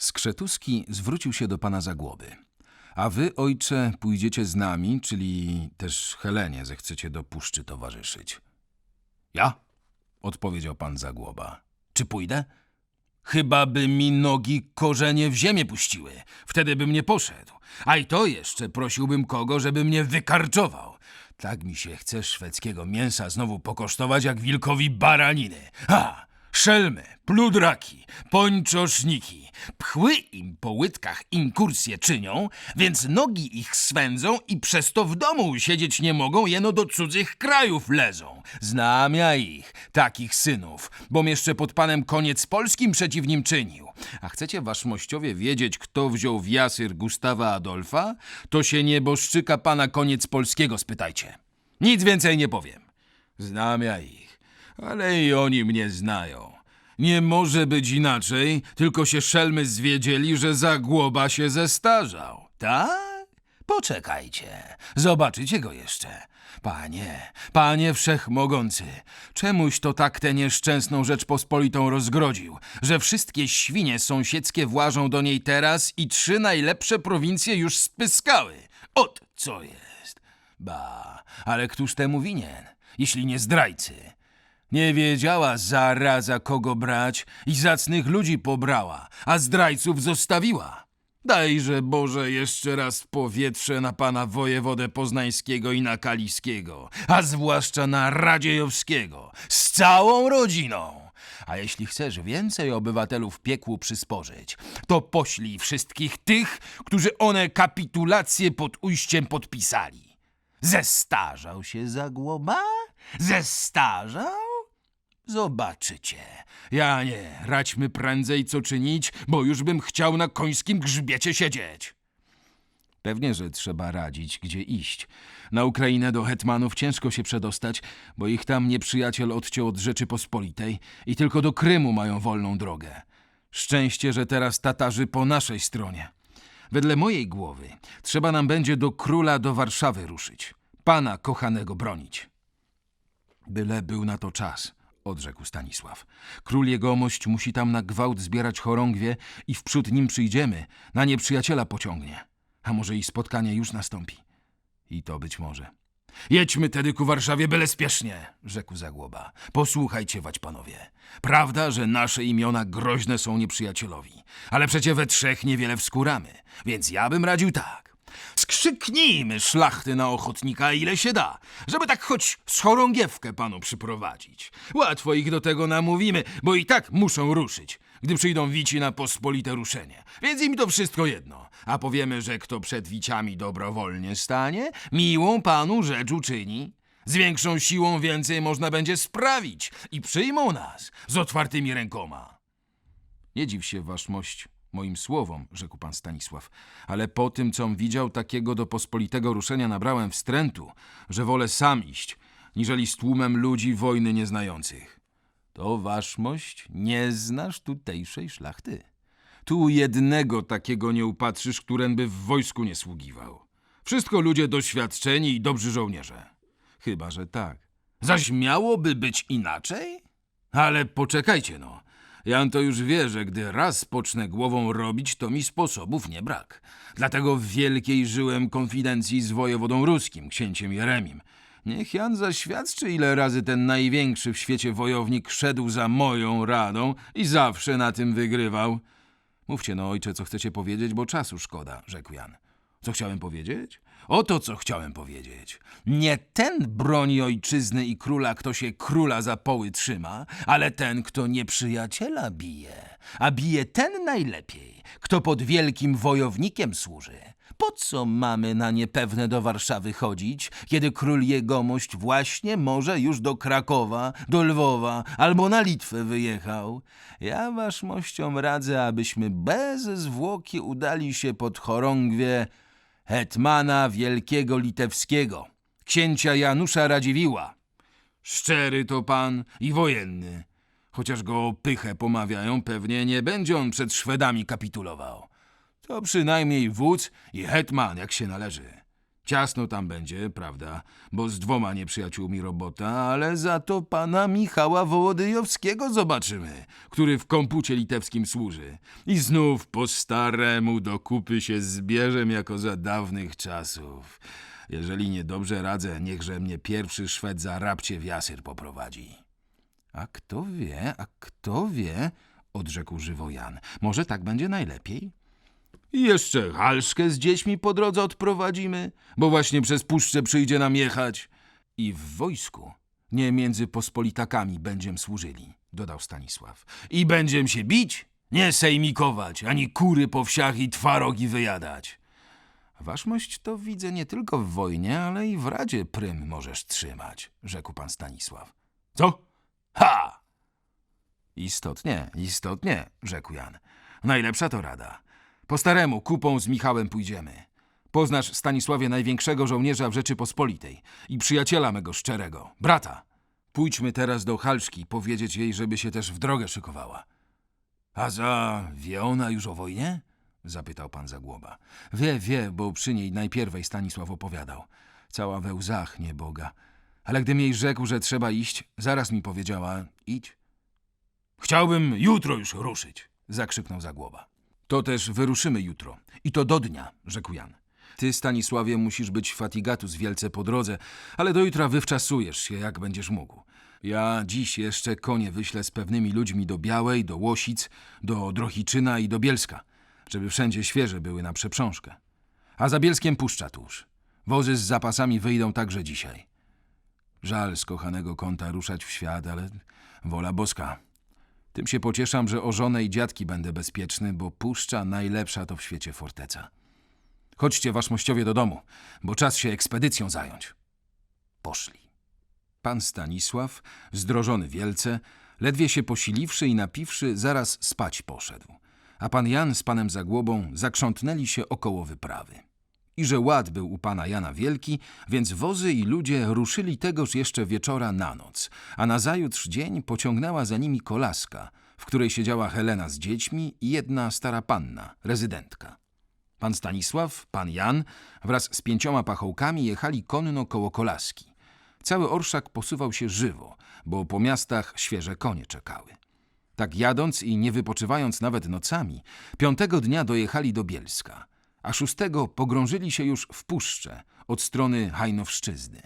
Skrzetuski zwrócił się do pana Zagłoby. A wy, ojcze, pójdziecie z nami, czyli też Helenie zechcecie do puszczy towarzyszyć. Ja? odpowiedział pan Zagłoba. Czy pójdę? Chyba by mi nogi korzenie w ziemię puściły. Wtedy bym nie poszedł. A i to jeszcze prosiłbym kogo, żeby mnie wykarczował. Tak mi się chce szwedzkiego mięsa znowu pokosztować jak wilkowi baraniny. Ha! Szelmy, pludraki, pończoszniki. Pchły im po łydkach inkursje czynią, więc nogi ich swędzą i przez to w domu siedzieć nie mogą, jeno do cudzych krajów lezą. Znam ja ich, takich synów, bom jeszcze pod panem koniec polskim przeciw nim czynił. A chcecie waszmościowie wiedzieć, kto wziął w jasyr Gustawa Adolfa? To się nieboszczyka pana koniec polskiego spytajcie. Nic więcej nie powiem. Znam ja ich, ale i oni mnie znają. Nie może być inaczej, tylko się szelmy zwiedzieli, że Zagłoba się zestarzał. Tak? Poczekajcie, zobaczycie go jeszcze. Panie, panie wszechmogący, czemuś to tak tę nieszczęsną Rzeczpospolitą rozgrodził, że wszystkie świnie sąsiedzkie włażą do niej teraz i trzy najlepsze prowincje już spyskały. Ot co jest. Ba, ale któż temu winien, jeśli nie zdrajcy? Nie wiedziała zaraza kogo brać i zacnych ludzi pobrała, a zdrajców zostawiła. Dajże Boże jeszcze raz powietrze na pana wojewodę poznańskiego i na kaliskiego, a zwłaszcza na Radziejowskiego, z całą rodziną. A jeśli chcesz więcej obywatelów piekłu przysporzyć, to poślij wszystkich tych, którzy one kapitulację pod ujściem podpisali. Zestarzał się Zagłoba? Zestarzał? Zobaczycie. Ja nie, radźmy prędzej co czynić, bo już bym chciał na końskim grzbiecie siedzieć. Pewnie, że trzeba radzić, gdzie iść. Na Ukrainę do hetmanów ciężko się przedostać, bo ich tam nieprzyjaciel odciął od Rzeczypospolitej i tylko do Krymu mają wolną drogę. Szczęście, że teraz Tatarzy po naszej stronie. Wedle mojej głowy trzeba nam będzie do króla do Warszawy ruszyć. Pana kochanego bronić. Byle był na to czas, odrzekł Stanisław. Król jegomość musi tam na gwałt zbierać chorągwie i wprzód nim przyjdziemy, na nieprzyjaciela pociągnie. A może i spotkanie już nastąpi. I to być może. Jedźmy tedy ku Warszawie byle spiesznie, rzekł Zagłoba. Posłuchajcie, panowie. Prawda, że nasze imiona groźne są nieprzyjacielowi, ale przecie we trzech niewiele wskóramy, więc ja bym radził tak. Skrzyknijmy szlachty na ochotnika, ile się da, żeby tak choć z chorągiewkę panu przyprowadzić. Łatwo ich do tego namówimy, bo i tak muszą ruszyć, gdy przyjdą wici na pospolite ruszenie. Więc im to wszystko jedno. A powiemy, że kto przed wiciami dobrowolnie stanie, miłą panu rzecz uczyni. Z większą siłą więcej można będzie sprawić i przyjmą nas z otwartymi rękoma. Nie dziw się, waszmość, moim słowom, rzekł pan Stanisław, ale po tym, com widział, takiego do pospolitego ruszenia nabrałem wstrętu, że wolę sam iść, niżeli z tłumem ludzi wojny nieznających. To waszmość, nie znasz tutejszej szlachty. Tu jednego takiego nie upatrzysz, któren by w wojsku nie sługiwał. Wszystko ludzie doświadczeni i dobrzy żołnierze. Chyba, że tak. Zaś miałoby być inaczej? Ale poczekajcie no. Jan to już wie, że gdy raz pocznę głową robić, to mi sposobów nie brak. Dlatego w wielkiej żyłem konfidencji z wojewodą ruskim, księciem Jeremim. Niech Jan zaświadczy, ile razy ten największy w świecie wojownik szedł za moją radą i zawsze na tym wygrywał. Mówcie no, ojcze, co chcecie powiedzieć, bo czasu szkoda, rzekł Jan. Co chciałem powiedzieć? Oto co chciałem powiedzieć. Nie ten broni ojczyzny i króla, kto się króla za poły trzyma, ale ten, kto nieprzyjaciela bije. A bije ten najlepiej, kto pod wielkim wojownikiem służy. Po co mamy na niepewne do Warszawy chodzić, kiedy król jegomość właśnie może już do Krakowa, do Lwowa albo na Litwę wyjechał? Ja waszmościom radzę, abyśmy bez zwłoki udali się pod chorągwie hetmana wielkiego litewskiego, księcia Janusza Radziwiła. Szczery to pan i wojenny. Chociaż go o pychę pomawiają, pewnie nie będzie on przed Szwedami kapitulował. To przynajmniej wódz i hetman, jak się należy. Ciasno tam będzie, prawda, bo z dwoma nieprzyjaciółmi robota, ale za to pana Michała Wołodyjowskiego zobaczymy, który w kompucie litewskim służy. I znów po staremu do kupy się zbierzem jako za dawnych czasów. Jeżeli niedobrze radzę, niechże mnie pierwszy Szwed za rabcie w jasyr poprowadzi. A kto wie, a kto wie, odrzekł żywo Jan. Może tak będzie najlepiej? I jeszcze halszkę z dziećmi po drodze odprowadzimy, bo właśnie przez puszczę przyjdzie nam jechać. I w wojsku, nie między pospolitakami będziem służyli, dodał Stanisław. I będziem się bić, nie sejmikować, ani kury po wsiach i twarogi wyjadać. Waszmość to widzę nie tylko w wojnie, ale i w radzie prym możesz trzymać, rzekł pan Stanisław. Co? Ha! Istotnie, istotnie, rzekł Jan. Najlepsza to rada. Po staremu kupą z Michałem pójdziemy. Poznasz, Stanisławie, największego żołnierza w Rzeczypospolitej i przyjaciela mego szczerego, brata. Pójdźmy teraz do Halszki powiedzieć jej, żeby się też w drogę szykowała. A za wie ona już o wojnie? zapytał pan Zagłoba. Wie, wie, bo przy niej najpierwej Stanisław opowiadał. Cała we łzach, nieboga. Ale gdym jej rzekł, że trzeba iść, zaraz mi powiedziała, idź. Chciałbym jutro już ruszyć, zakrzyknął Zagłoba. To też wyruszymy jutro. I to do dnia, rzekł Jan. Ty, Stanisławie, musisz być fatigatus wielce po drodze, ale do jutra wywczasujesz się, jak będziesz mógł. Ja dziś jeszcze konie wyślę z pewnymi ludźmi do Białej, do Łosic, do Drohiczyna i do Bielska, żeby wszędzie świeże były na przeprzążkę. A za Bielskiem puszcza tuż. Wozy z zapasami wyjdą także dzisiaj. Żal z kochanego kąta ruszać w świat, ale wola boska. Tym się pocieszam, że o żonę i dziadki będę bezpieczny, bo puszcza najlepsza to w świecie forteca. Chodźcie, waszmościowie, do domu, bo czas się ekspedycją zająć. Poszli. Pan Stanisław, zdrożony wielce, ledwie się posiliwszy i napiwszy, zaraz spać poszedł. A pan Jan z panem Zagłobą zakrzątnęli się około wyprawy. I że ład był u pana Jana wielki, więc wozy i ludzie ruszyli tegoż jeszcze wieczora na noc, a nazajutrz dzień pociągnęła za nimi kolaska, w której siedziała Helena z dziećmi i jedna stara panna, rezydentka. Pan Stanisław, pan Jan wraz z pięcioma pachołkami jechali konno koło kolaski. Cały orszak posuwał się żywo, bo po miastach świeże konie czekały. Tak jadąc i nie wypoczywając nawet nocami, piątego dnia dojechali do Bielska, a szóstego pogrążyli się już w puszcze od strony Hajnowszczyzny.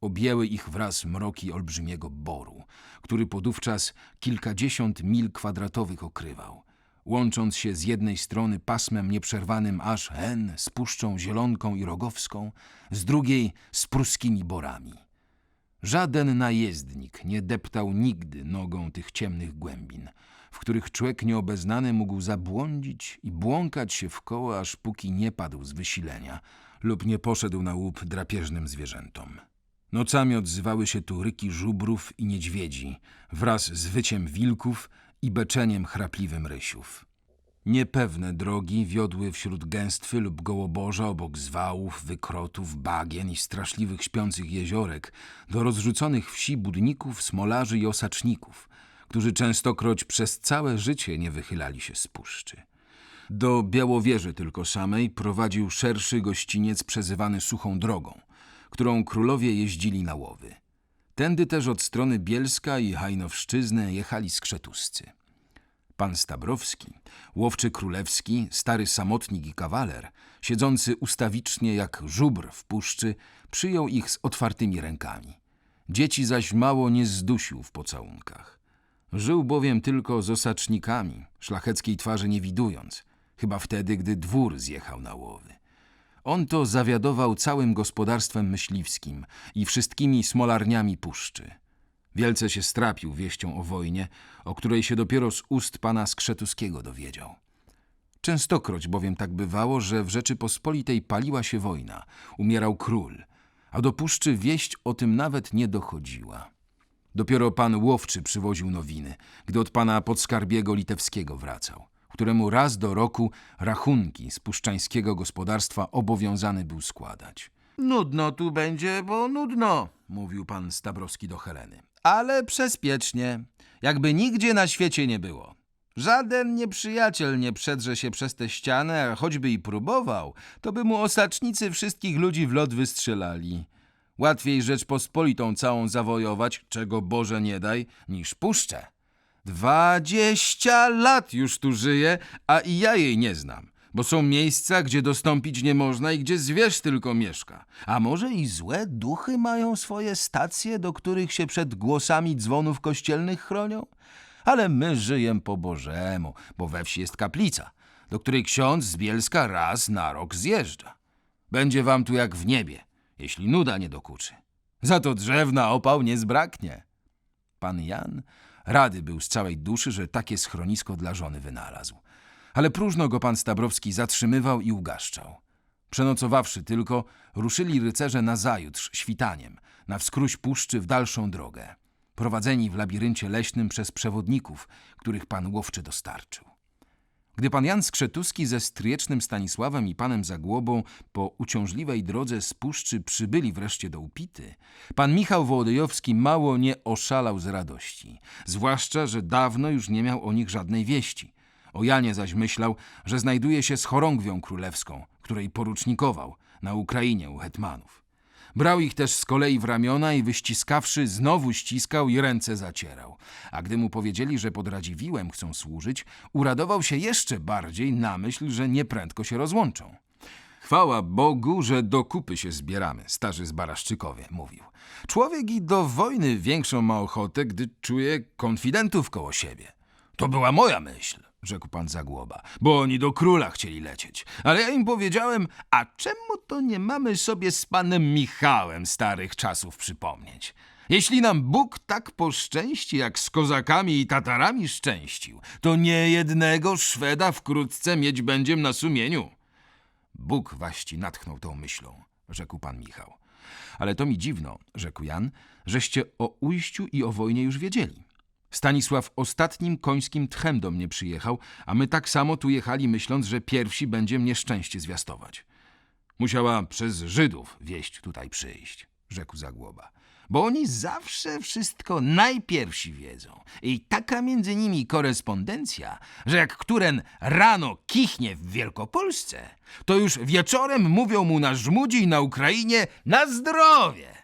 Objęły ich wraz mroki olbrzymiego boru, który podówczas kilkadziesiąt mil kwadratowych okrywał, łącząc się z jednej strony pasmem nieprzerwanym aż hen z Puszczą Zielonką i Rogowską, z drugiej z pruskimi borami. Żaden najezdnik nie deptał nigdy nogą tych ciemnych głębin, w których człowiek nieobeznany mógł zabłądzić i błąkać się w koło, aż póki nie padł z wysilenia lub nie poszedł na łup drapieżnym zwierzętom. Nocami odzywały się tu ryki żubrów i niedźwiedzi wraz z wyciem wilków i beczeniem chrapliwym rysiów. Niepewne drogi wiodły wśród gęstwy lub gołoborza obok zwałów, wykrotów, bagien i straszliwych śpiących jeziorek do rozrzuconych wsi budników, smolarzy i osaczników, którzy częstokroć przez całe życie nie wychylali się z puszczy. Do Białowieży tylko samej prowadził szerszy gościniec przezywany Suchą Drogą, którą królowie jeździli na łowy. Tędy też od strony Bielska i Hajnowszczyzny jechali skrzetuscy. Pan Stabrowski, łowczy królewski, stary samotnik i kawaler, siedzący ustawicznie jak żubr w puszczy, przyjął ich z otwartymi rękami. Dzieci zaś mało nie zdusił w pocałunkach. Żył bowiem tylko z osacznikami, szlacheckiej twarzy nie widując, chyba wtedy, gdy dwór zjechał na łowy. On to zawiadował całym gospodarstwem myśliwskim i wszystkimi smolarniami puszczy. Wielce się strapił wieścią o wojnie, o której się dopiero z ust pana Skrzetuskiego dowiedział. Częstokroć bowiem tak bywało, że w Rzeczypospolitej paliła się wojna, umierał król, a do puszczy wieść o tym nawet nie dochodziła. Dopiero pan Łowczy przywoził nowiny, gdy od pana podskarbiego litewskiego wracał, któremu raz do roku rachunki z puszczańskiego gospodarstwa obowiązany był składać. Nudno tu będzie, bo nudno, mówił pan Stabrowski do Heleny. Ale przezpiecznie, jakby nigdzie na świecie nie było. Żaden nieprzyjaciel nie przedrze się przez tę ścianę, a choćby i próbował, to by mu osacznicy wszystkich ludzi w lot wystrzelali. Łatwiej Rzeczpospolitą całą zawojować, czego Boże nie daj, niż puszczę. Dwadzieścia lat już tu żyje, a i ja jej nie znam, bo są miejsca, gdzie dostąpić nie można i gdzie zwierz tylko mieszka. A może i złe duchy mają swoje stacje, do których się przed głosami dzwonów kościelnych chronią? Ale my żyjem po Bożemu, bo we wsi jest kaplica, do której ksiądz z Bielska raz na rok zjeżdża. Będzie wam tu jak w niebie, jeśli nuda nie dokuczy. Za to drzewna opał nie zbraknie. Pan Jan rady był z całej duszy, że takie schronisko dla żony wynalazł. Ale próżno go pan Stabrowski zatrzymywał i ugaszczał. Przenocowawszy tylko, ruszyli rycerze nazajutrz, świtaniem, na wskróś puszczy w dalszą drogę, prowadzeni w labiryncie leśnym przez przewodników, których pan Łowczy dostarczył. Gdy pan Jan Skrzetuski ze stryjecznym Stanisławem i panem Zagłobą po uciążliwej drodze z puszczy przybyli wreszcie do Upity, pan Michał Wołodyjowski mało nie oszalał z radości, zwłaszcza, że dawno już nie miał o nich żadnej wieści. O Janie zaś myślał, że znajduje się z chorągwią królewską, której porucznikował na Ukrainie u hetmanów. Brał ich też z kolei w ramiona i wyściskawszy, znowu ściskał i ręce zacierał. A gdy mu powiedzieli, że pod Radziwiłem chcą służyć, uradował się jeszcze bardziej na myśl, że nieprędko się rozłączą. Chwała Bogu, że do kupy się zbieramy, starzy z Baraszczykowie, mówił. Człowiek i do wojny większą ma ochotę, gdy czuje konfidentów koło siebie. To była moja myśl, rzekł pan Zagłoba, bo oni do króla chcieli lecieć. Ale ja im powiedziałem, a czemu to nie mamy sobie z panem Michałem starych czasów przypomnieć? Jeśli nam Bóg tak poszczęści, jak z kozakami i Tatarami szczęścił, to nie jednego Szweda wkrótce mieć będziem na sumieniu. Bóg waści natchnął tą myślą, rzekł pan Michał. Ale to mi dziwno, rzekł Jan, żeście o ujściu i o wojnie już wiedzieli. Stanisław ostatnim końskim tchem do mnie przyjechał, a my tak samo tu jechali, myśląc, że pierwsi będzie mnie szczęście zwiastować. Musiała przez Żydów wieść tutaj przyjść, rzekł Zagłoba. Bo oni zawsze wszystko najpierwsi wiedzą. I taka między nimi korespondencja, że jak któren rano kichnie w Wielkopolsce, to już wieczorem mówią mu na Żmudzi i na Ukrainie na zdrowie.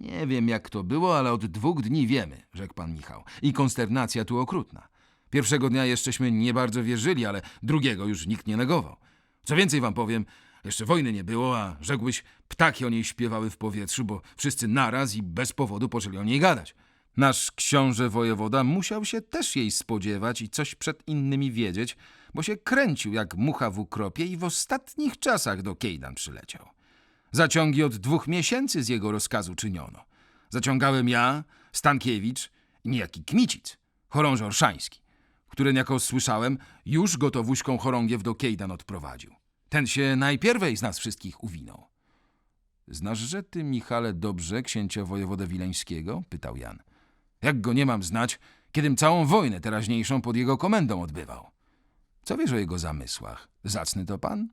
Nie wiem, jak to było, ale od dwóch dni wiemy, rzekł pan Michał. I konsternacja tu okrutna. Pierwszego dnia jeszcześmy nie bardzo wierzyli, ale drugiego już nikt nie negował. Co więcej wam powiem, jeszcze wojny nie było, a rzekłbyś, ptaki o niej śpiewały w powietrzu, bo wszyscy naraz i bez powodu poczęli o niej gadać. Nasz książę wojewoda musiał się też jej spodziewać i coś przed innymi wiedzieć, bo się kręcił jak mucha w ukropie i w ostatnich czasach do Kejdan przyleciał. Zaciągi od dwóch miesięcy z jego rozkazu czyniono. Zaciągałem ja, Stankiewicz niejaki Kmicic, chorąży orszański, który, jako słyszałem, już gotowuśką chorągiew do Kejdan odprowadził. Ten się najpierwej z nas wszystkich uwinął. Znasz, że ty, Michale, dobrze księcia wojewodę wileńskiego? pytał Jan. Jak go nie mam znać, kiedym całą wojnę teraźniejszą pod jego komendą odbywał? Co wiesz o jego zamysłach? Zacny to pan?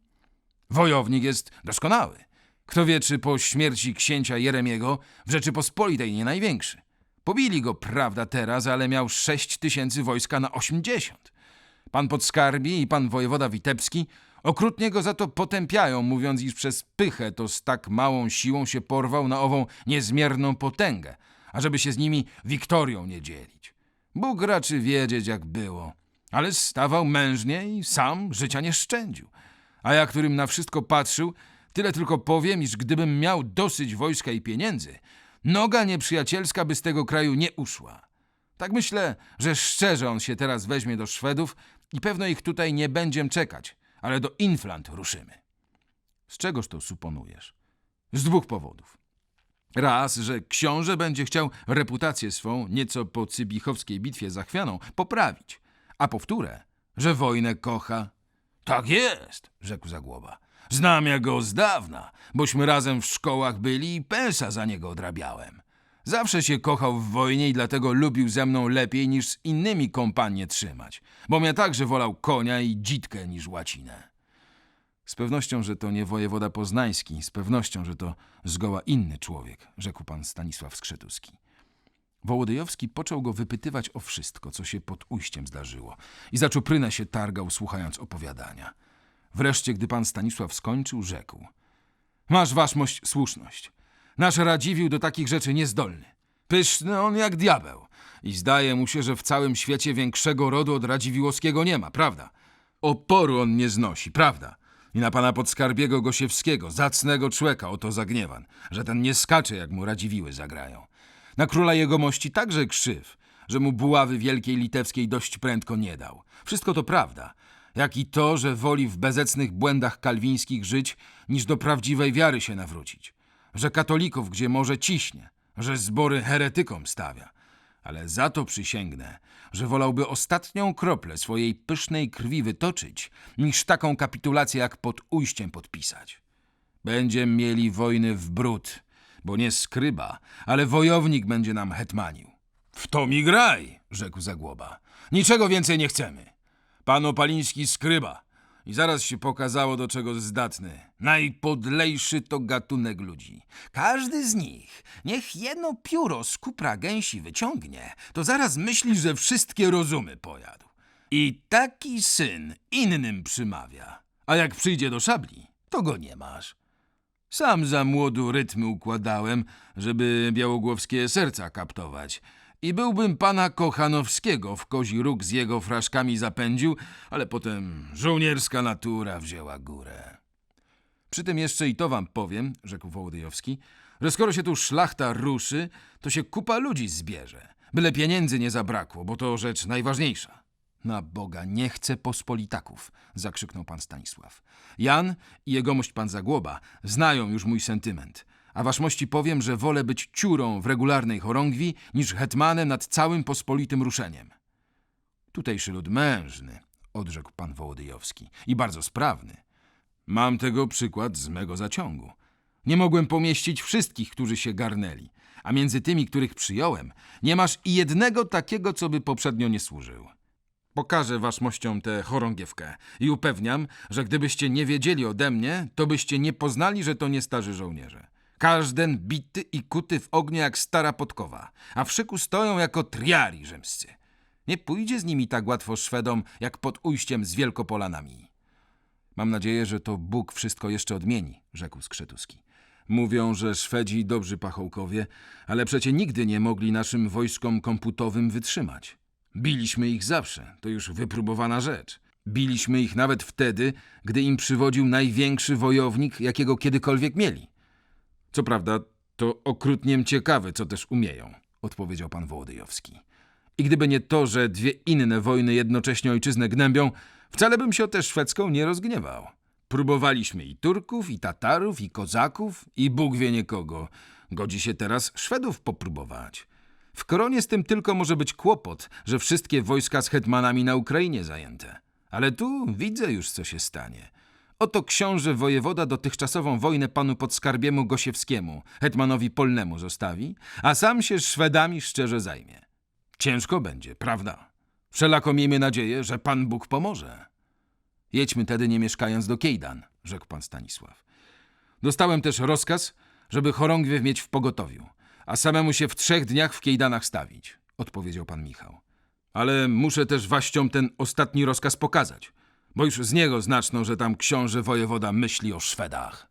Wojownik jest doskonały. Kto wie, czy po śmierci księcia Jeremiego w Rzeczypospolitej nie największy. Pobili go, prawda, teraz, ale miał sześć tysięcy wojska na osiemdziesiąt. Pan podskarbi i pan wojewoda witebski okrutnie go za to potępiają, mówiąc, iż przez pychę to z tak małą siłą się porwał na ową niezmierną potęgę, ażeby się z nimi wiktorią nie dzielić. Bóg raczy wiedzieć, jak było, ale stawał mężnie i sam życia nie szczędził. A ja, którym na wszystko patrzył, tyle tylko powiem, iż gdybym miał dosyć wojska i pieniędzy, noga nieprzyjacielska by z tego kraju nie uszła. Tak myślę, że szczerze on się teraz weźmie do Szwedów i pewno ich tutaj nie będziem czekać, ale do Inflant ruszymy. Z czegoż to suponujesz? Z dwóch powodów. Raz, że książę będzie chciał reputację swą, nieco po cybichowskiej bitwie zachwianą, poprawić. A powtórę, że wojnę kocha. Tak jest, rzekł Zagłoba. Znam ja go z dawna, bośmy razem w szkołach byli i pensa za niego odrabiałem. Zawsze się kochał w wojnie i dlatego lubił ze mną lepiej niż z innymi kompanie trzymać, bo mnie także wolał konia i dzitkę niż łacinę. Z pewnością, że to nie wojewoda poznański, z pewnością, że to zgoła inny człowiek, rzekł pan Stanisław Skrzetuski. Wołodyjowski począł go wypytywać o wszystko, co się pod ujściem zdarzyło i za czuprynę się targał, słuchając opowiadania. Wreszcie, gdy pan Stanisław skończył, rzekł – Masz waszmość słuszność. Nasz Radziwił do takich rzeczy niezdolny. Pyszny on jak diabeł. I zdaje mu się, że w całym świecie większego rodu od Radziwiłowskiego nie ma, prawda? Oporu on nie znosi, prawda? I na pana podskarbiego Gosiewskiego, zacnego człeka, oto zagniewan, że ten nie skacze, jak mu Radziwiły zagrają. Na króla jegomości także krzyw, że mu buławy wielkiej litewskiej dość prędko nie dał. Wszystko to prawda, jak i to, że woli w bezecnych błędach kalwińskich żyć, niż do prawdziwej wiary się nawrócić. Że katolików gdzie może ciśnie, że zbory heretykom stawia. Ale za to przysięgnę, że wolałby ostatnią kroplę swojej pysznej krwi wytoczyć, niż taką kapitulację jak pod ujściem podpisać. Będziemy mieli wojny w brud, bo nie skryba, ale wojownik będzie nam hetmanił. W to mi graj, rzekł Zagłoba. Niczego więcej nie chcemy. Pan Opaliński skryba. I zaraz się pokazało, do czego zdatny. Najpodlejszy to gatunek ludzi. Każdy z nich, niech jedno pióro z kupra gęsi wyciągnie, to zaraz myśli, że wszystkie rozumy pojadł. I taki syn innym przymawia. A jak przyjdzie do szabli, to go nie masz. Sam za młodu rytmy układałem, żeby białogłowskie serca kaptować. I byłbym pana Kochanowskiego w kozi róg z jego fraszkami zapędził, ale potem żołnierska natura wzięła górę. Przy tym jeszcze i to wam powiem, rzekł Wołodyjowski, że skoro się tu szlachta ruszy, to się kupa ludzi zbierze. Byle pieniędzy nie zabrakło, bo to rzecz najważniejsza. Na Boga, nie chcę pospolitaków, zakrzyknął pan Stanisław. Jan i jegomość pan Zagłoba znają już mój sentyment, a waszmości powiem, że wolę być ciurą w regularnej chorągwi niż hetmanem nad całym pospolitym ruszeniem. Tutejszy lud mężny, odrzekł pan Wołodyjowski, i bardzo sprawny. Mam tego przykład z mego zaciągu. Nie mogłem pomieścić wszystkich, którzy się garnęli, a między tymi, których przyjąłem, nie masz i jednego takiego, co by poprzednio nie służył. Pokażę waszmościom tę chorągiewkę i upewniam, że gdybyście nie wiedzieli ode mnie, to byście nie poznali, że to nie starzy żołnierze. Każden bity i kuty w ognie jak stara podkowa, a w szyku stoją jako triari rzymscy. Nie pójdzie z nimi tak łatwo Szwedom, jak pod ujściem z Wielkopolanami. Mam nadzieję, że to Bóg wszystko jeszcze odmieni, rzekł Skrzetuski. Mówią, że Szwedzi dobrzy pachołkowie, ale przecie nigdy nie mogli naszym wojskom komputowym wytrzymać. Biliśmy ich zawsze, to już wypróbowana rzecz. Biliśmy ich nawet wtedy, gdy im przywodził największy wojownik, jakiego kiedykolwiek mieli. Co prawda, to okrutnie ciekawe, co też umieją, odpowiedział pan Wołodyjowski. I gdyby nie to, że dwie inne wojny jednocześnie ojczyznę gnębią, wcale bym się o tę szwedzką nie rozgniewał. Próbowaliśmy i Turków, i Tatarów, i Kozaków, i Bóg wie nie kogo. Godzi się teraz Szwedów popróbować. W koronie z tym tylko może być kłopot, że wszystkie wojska z hetmanami na Ukrainie zajęte. Ale tu widzę już, co się stanie. Oto książę wojewoda dotychczasową wojnę panu podskarbiemu Gosiewskiemu, hetmanowi polnemu zostawi, a sam się Szwedami szczerze zajmie. Ciężko będzie, prawda? Wszelako miejmy nadzieję, że Pan Bóg pomoże. Jedźmy tedy nie mieszkając do Kejdan, rzekł pan Stanisław. Dostałem też rozkaz, żeby chorągwie mieć w pogotowiu, a samemu się w trzech dniach w Kejdanach stawić, odpowiedział pan Michał. Ale muszę też waściom ten ostatni rozkaz pokazać, bo już z niego znaczną, że tam książę wojewoda myśli o Szwedach.